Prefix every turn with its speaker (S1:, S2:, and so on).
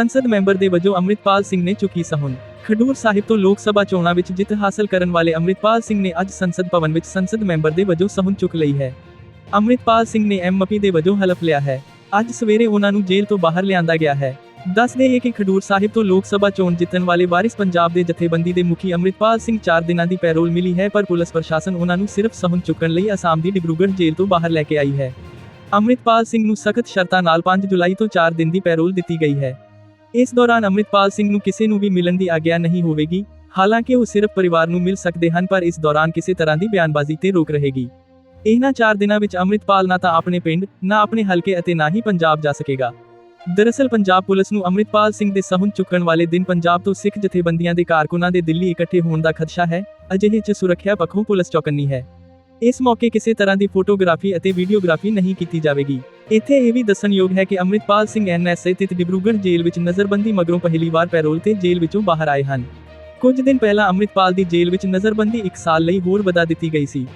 S1: ਸੰਸਦ ਮੈਂਬਰ ਦੇ ਵਜੋਂ ਅੰਮ੍ਰਿਤਪਾਲ ਸਿੰਘ ਨੇ ਚੁੱਕੀ ਸਹੁੰ। ਖਡੂਰ ਸਾਹਿਬ ਤੋਂ ਲੋਕ ਸਭਾ ਚੋਣਾਂ ਵਿੱਚ ਜਿੱਤ ਹਾਸਲ ਕਰਨ ਵਾਲੇ ਅੰਮ੍ਰਿਤਪਾਲ ਸਿੰਘ ਨੇ ਅੱਜ ਸੰਸਦ ਭਵਨ ਵਿੱਚ ਸੰਸਦ ਮੈਂਬਰ ਦੇ ਵਜੋਂ ਸਹੁੰ ਚੁੱਕ ਲਈ ਹੈ। ਅੰਮ੍ਰਿਤਪਾਲ ਸਿੰਘ ਨੇ ਐਮਪੀ ਦੇ ਵਜੋਂ ਹਲਫ ਲਿਆ ਹੈ। ਅੱਜ ਸਵੇਰੇ ਉਹਨਾਂ ਨੂੰ ਜੇਲ੍ਹ ਤੋਂ ਬਾਹਰ ਲਿਆਂਦਾ ਗਿਆ ਹੈ। ਦੱਸ ਦੇਈਏ ਕਿ ਖਡੂਰ ਸਾਹਿਬ ਤੋਂ ਲੋਕ ਸਭਾ ਚੋਣ ਜਿੱਤਣ ਵਾਲੇ ਵਾਰਿਸ ਪੰਜਾਬ ਦੇ ਜਥੇਬੰਦੀ ਦੇ ਮੁਖੀ ਅੰਮ੍ਰਿਤਪਾਲ ਸਿੰਘ 4 ਦਿਨਾਂ ਦੀ ਪੈਰੋਲ ਮਿਲੀ ਹੈ, ਪਰ ਪੁਲਿਸ ਪ੍ਰਸ਼ਾਸਨ ਉਹਨਾਂ ਨੂੰ ਸਿਰਫ ਸਹੁੰ ਚੁੱਕਣ ਲਈ ਅਸਾਮ ਦੀ ਡਿਬਰੂਗੜ੍ਹ ਜੇਲ੍ਹ ਤੋਂ ਬਾਹਰ ਲੈ ਕੇ ਆਈ ਹੈ। ਅੰਮ੍ਰਿਤਪਾਲ ਸਿੰਘ ਨੂੰ ਸਖਤ ਸ਼ਰਤਾਂ ਨਾਲ 5 ਜੁਲਾਈ ਤੋਂ 4 ਦਿਨ ਦੀ ਪੈਰੋਲ ਦਿੱਤੀ ਗਈ ਹੈ। ਇਸ ਦੌਰਾਨ ਅੰਮ੍ਰਿਤਪਾਲ ਸਿੰਘ ਨੂੰ ਕਿਸੇ ਨੂੰ ਵੀ ਮਿਲਣ ਦੀ ਆਗਿਆ ਨਹੀਂ ਹੋਵੇਗੀ। ਹਾਲਾਂਕਿ ਉਹ ਸਿਰਫ ਪਰਿਵਾਰ ਨੂੰ ਮਿਲ ਸਕਦੇ ਹਨ, ਪਰ ਇਸ ਦੌਰਾਨ ਕਿਸੇ ਤਰ੍ਹਾਂ ਦੀ ਬਿਆਨਬਾਜ਼ੀ ਤੇ ਰੋਕ ਰਹੇਗੀ। ਇਹਨਾਂ 4 ਦਿਨਾਂ ਵਿੱਚ ਅੰਮ੍ਰਿਤਪਾਲ ਨਾ ਤਾਂ ਆਪਣੇ ਪਿੰਡ, ਨਾ ਆਪਣੇ ਹਲਕੇ ਅਤੇ ਨਾ ਹੀ ਪੰਜਾਬ ਜਾ ਸਕੇਗਾ। ਦਰਅਸਲ ਪੰਜਾਬ ਪੁਲਿਸ ਨੂੰ ਅੰਮ੍ਰਿਤਪਾਲ ਸਿੰਘ ਦੇ ਸਹੁੰ ਚੁੱਕਣ ਵਾਲੇ ਦਿਨ ਪੰਜਾਬ ਤੋਂ ਸਿੱਖ ਜਥੇਬੰਦੀਆਂ ਦੇ ਕਾਰਕੁਨਾਂ ਦੇ ਦਿੱਲੀ ਇਕੱਠੇ ਹੋਣ ਦਾ ਖਦਸ਼ਾ ਹੈ, ਅਜਿਹੇ 'ਚ ਸੁਰੱਖਿਆ ਪੱਖੋਂ ਪੁਲਿਸ ਚੌਕੰਨੀ ਹੈ। ਇਸ ਮੌਕੇ ਕਿਸੇ ਤਰ੍ਹਾਂ ਦੀ ਫੋਟੋਗ੍ਰਾਫੀ ਅਤੇ ਵੀਡੀਓਗ੍ਰਾਫੀ ਨਹੀਂ ਕੀਤੀ ਜਾਵੇਗੀ। ਇੱਥੇ ਇਹ ਵੀ ਦੱਸਣਯੋਗ ਹੈ ਕਿ ਅੰਮ੍ਰਿਤਪਾਲ ਸਿੰਘ ਐਨਐਸਏ ਸਥਿਤ ਡਿਬਰੂਗੜ੍ਹ ਜੇਲ੍ਹ ਵਿੱਚ ਨਜ਼ਰਬੰਦੀ ਮਗਰੋਂ ਪਹਿਲੀ ਵਾਰ ਪੈਰੋਲ ਤੇ ਜੇਲ੍ਹ ਵਿੱਚੋਂ ਬਾਹਰ ਆਏ ਹਨ। ਕੁਝ ਦਿਨ ਪਹਿਲਾਂ ਅੰਮ੍ਰਿਤਪਾਲ ਦੀ ਜੇਲ੍ਹ ਵਿੱਚ ਨਜ਼ਰਬੰਦੀ 1 ਸਾਲ ਲਈ ਹੋਰ ਵਧਾ ਦਿੱਤੀ ਗਈ ਸੀ।